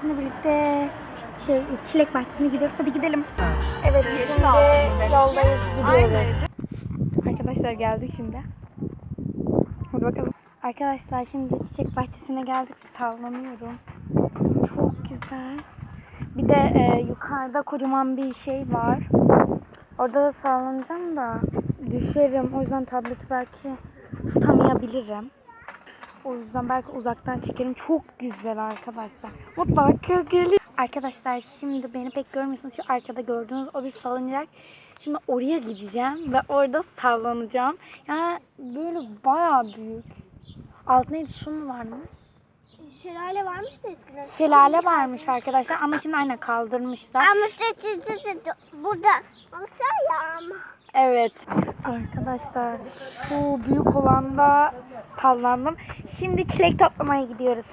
Şimdi birlikte şey çilek bahçesine gidiyoruz. Hadi gidelim. Evet şimdi yoldayız gidiyoruz. Arkadaşlar geldik şimdi. Hadi bakalım. Arkadaşlar şimdi çiçek bahçesine geldik. Sallanıyorum. Çok güzel. Bir de e, yukarıda kocaman bir şey var. Orada da sallanacağım da düşerim. O yüzden tableti belki tutamayabilirim. O yüzden belki uzaktan çekerim. Çok güzel arkadaşlar. Mutlaka gelin. Arkadaşlar şimdi beni pek görmüyorsunuz. Şu arkada gördüğünüz o bir salıncak. Şimdi oraya gideceğim ve orada sallanacağım. Yani böyle bayağı büyük. Altında su mu varmış? Şelale varmış da eskiden. Şelale varmış arkadaşlar ama şimdi aynen kaldırmışlar. Ama tı- tı- tı- tı- burada. Aşağı ama. Evet. Arkadaşlar şu büyük olanda sallandım. Şimdi çilek toplamaya gidiyoruz.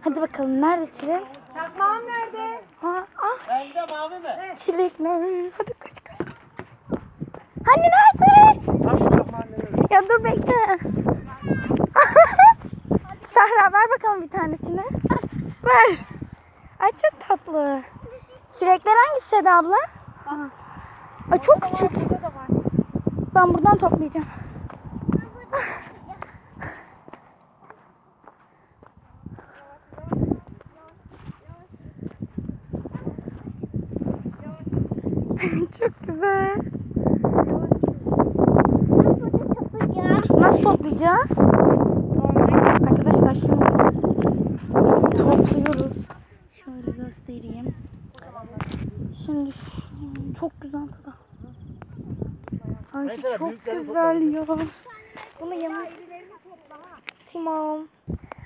Hadi bakalım nerede çilek? Çakmağım nerede? Ha, ah, Bende mavi mi? çilekler. Hadi kaç kaç. Hani nerede? Taş çakmağın nerede? Ya dur bekle. Sahra ver bakalım bir tanesini. Ver. Ay çok tatlı. Çilekler hangisi Seda abla? Ay çok küçük. Ben buradan toplayacağım. çok güzel. Nasıl toplayacağız? Arkadaşlar şimdi topluyoruz. Şöyle göstereyim. Şimdi şu- çok güzel tadı. Çok güzel ya. Bunu yemek Tamam.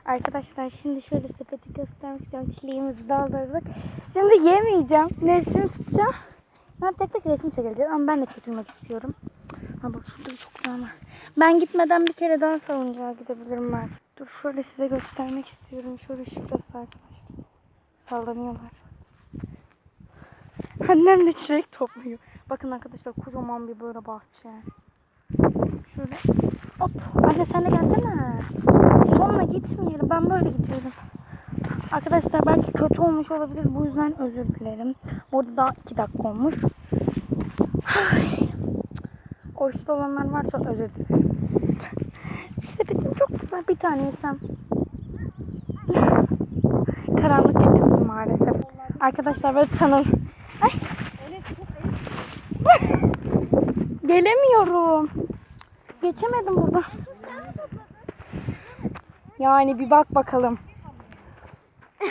Arkadaşlar şimdi şöyle sepeti göstermek istiyorum. Çileğimizi daldırdık. Şimdi yemeyeceğim. Nefsini tutacağım. Ben tek tek resim çekileceğiz ama ben de çekilmek istiyorum. Ha bak şurada çok güzel var. Ben gitmeden bir kere daha salıncağa gidebilirim ben. Dur şöyle size göstermek istiyorum. Şöyle şurası arkadaşlar. Sallanıyorlar. Annem de çilek topluyor. Bakın arkadaşlar kocaman bir böyle bahçe. Şöyle hop. Anne sen de gelsene. Sonra gitmeyelim. Ben böyle gidiyorum. Arkadaşlar belki kötü olmuş olabilir. Bu yüzden özür dilerim. Orada daha 2 dakika olmuş. Ay. Oruçlu olanlar varsa özür dilerim. Sepetim çok güzel. Bir tane yesem. Karanlık çıktı maalesef. Arkadaşlar böyle tanın. Ay. Gelemiyorum. Geçemedim burada. Yani bir bak bakalım.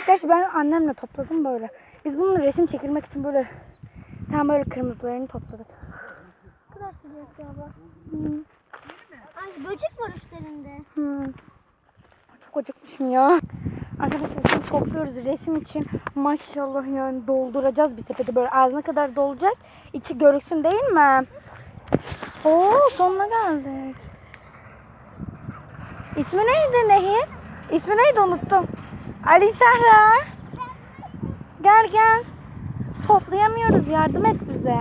Gerçi ben annemle topladım böyle. Biz bunun resim çekilmek için böyle tam böyle kırmızılarını topladık. Ne kadar sıcak ya bak. Hmm. Ay böcek var üstlerinde. Hmm. Çok acıkmışım ya. Arkadaşlar şimdi topluyoruz resim için. Maşallah yani dolduracağız bir sepeti böyle ağzına kadar dolacak. İçi görüksün değil mi? Oo sonuna geldik. İsmi neydi Nehir? İsmi neydi unuttum. Ali Sahra. Gel gel. Toplayamıyoruz yardım et bize.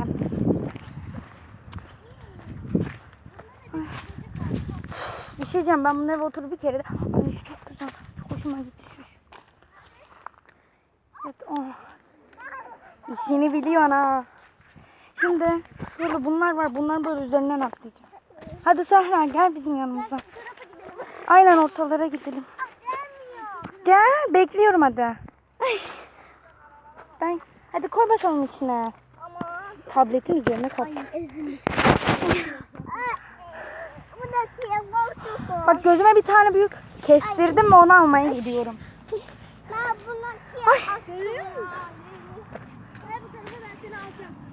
Bir şey diyeceğim ben bunu eve oturup bir kere de... Ay şu çok güzel. Çok hoşuma gitti şu. Evet oh. İşini biliyorsun ha. Şimdi şöyle bunlar var. Bunlar böyle üzerinden atlayacağım. Hadi Sahra gel bizim yanımıza. Aynen ortalara gidelim. Gel bekliyorum hadi. Ay. Ben hadi koy bakalım içine. Tabletin üzerine koy. Bak gözüme bir tane büyük kestirdim ve onu almaya gidiyorum. Ben bunu Ay.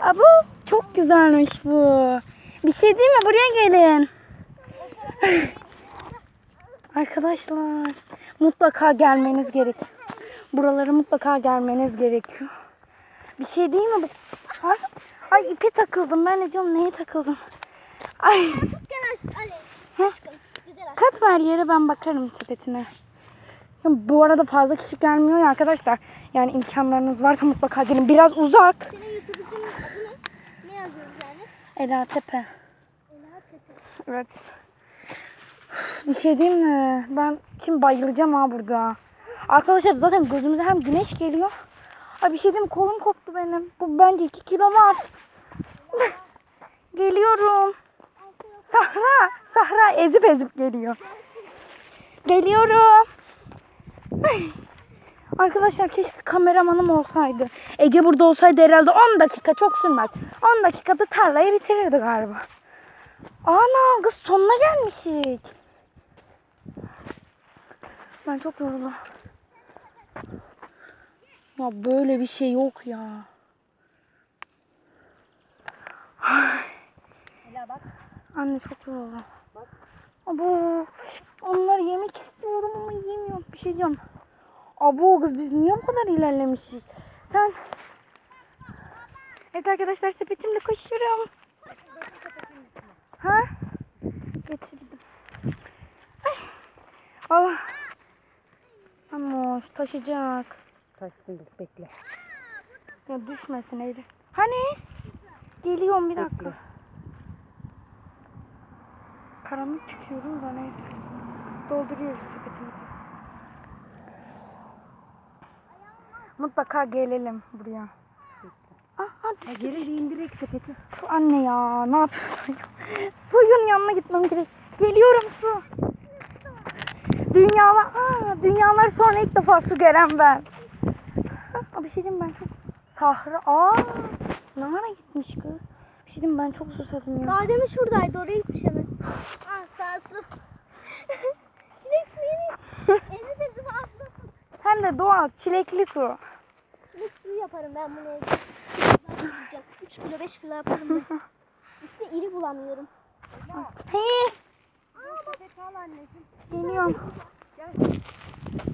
kıyam Çok güzelmiş bu. Bir şey değil mi? Buraya gelin. Arkadaşlar mutlaka gelmeniz gerek. Buralara mutlaka gelmeniz gerekiyor. Bir şey değil mi bu? Ay, ay ipe takıldım. Ben ne diyorum neye takıldım? Ay kat ver yere ben bakarım sepetine. Bu arada fazla kişi gelmiyor ya arkadaşlar. Yani imkanlarınız varsa mutlaka gelin. Biraz uzak. Senin YouTube'cunun adı ne? Ne yazıyoruz yani? Ela Tepe. Ela Tepe. Evet. Bir şey diyeyim mi? Ben şimdi bayılacağım ha burada. Arkadaşlar zaten gözümüze hem güneş geliyor. Ay bir şey diyeyim kolum koptu benim. Bu bence 2 kilo var. Geliyorum. Sahra, Sahra ezip ezip geliyor. Geliyorum. Arkadaşlar keşke kameramanım olsaydı. Ece burada olsaydı herhalde 10 dakika çok sürmez. 10 dakikada tarlayı bitirirdi galiba. Ana kız sonuna gelmişik. Ben çok yoruldum. Ya böyle bir şey yok ya. Anne çok yoruldum. Abo, onları yemek istiyorum ama yiyemiyorum. Bir şey diyeceğim. Abo kız biz niye bu kadar ilerlemişiz? Sen... Evet arkadaşlar sepetimle koşuyorum. Ha? Getirdim. Ay. Allah. Ama taşıyacak. Taşsın bekle. Ya düşmesin Eylül. Hani? Geliyorum bir dakika. Bekle. Karanlık çıkıyoruz da neyse. Dolduruyoruz sepetimizi. Mutlaka gelelim buraya. Ah, hadi. Ha, geri indirek sepeti. Su anne ya ne yapıyorsun ya? Suyun yanına gitmem gerek. Geliyorum su. Dünyalar, aa, dünyalar sonra ilk defa su gören ben. Aa, bir şey diyeyim ben çok sahra. Aa, ne ara gitmiş kız? Bir şey diyeyim ben çok susadım ya. Daha demin şuradaydı oraya gitmiş hemen. Ah sağ su. Çilek suyunu iç. Elini de. Hem de doğal çilekli su. Çilek suyu yaparım ben bunu evde. 3 kilo 5 kilo yaparım ben. İşte iri bulamıyorum. Hey, Aa sepeti al anneciğim. geliyorum.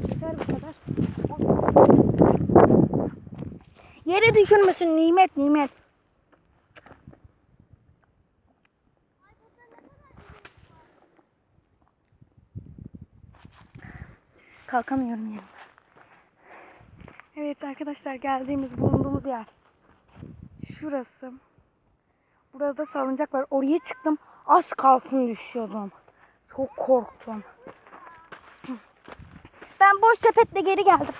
Yeter bu kadar. Yere düşürmesin nimet nimet. Kalkamıyorum ya. Evet arkadaşlar geldiğimiz bulunduğumuz yer. Şurası. Burada salıncak var. Oraya çıktım. Az kalsın düşüyordum. Çok korktum. Ben boş sepetle geri geldim.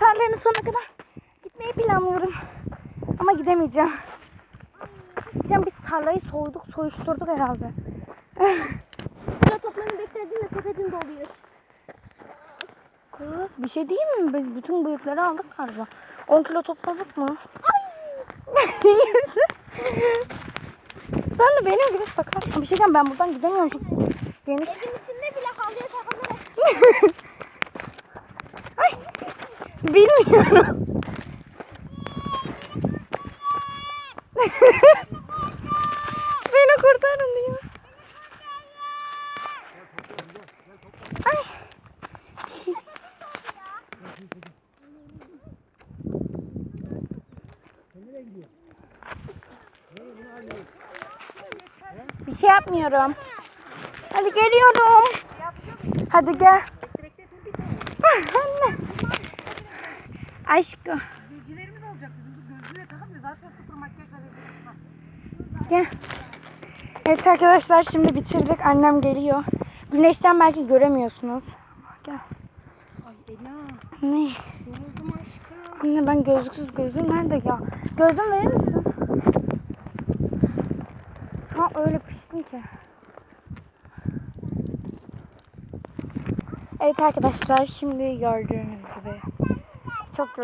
Tarlanın sonuna kadar gitmeyi planlıyorum. Ama gidemeyeceğim. Gideceğim biz tarlayı soyduk, soyuşturduk herhalde. Burada toplarını beklediğinde sepetin doluyor. Kız bir şey değil mi? Biz bütün bıyıkları aldık galiba. 10 kilo topladık mı? Sen de benim gibi bakar. Bir şey diyeceğim ben buradan gidemiyorum. Çok geniş. Evin içinde bile halıya. Ay bilmiyorum. Beni kurtarın diyor. Ay. Bir şey- Bir şey yapmıyorum. Hadi geliyorum. Hadi gel. Anne. Aşkım. Gözcülerimiz olacak bizim. Bu gözlüğe takıp da zaten sıfır makyajla Gel. Evet arkadaşlar şimdi bitirdik. Annem geliyor. Güneşten belki göremiyorsunuz. Gel. Ay Ela. Ne? Yoruldum aşkım. Anne ben gözlüksüz gözlüğüm nerede ya? Gözlüğüm verir misin? Ha öyle piştim ki. Evet arkadaşlar şimdi gördüğünüz gibi çok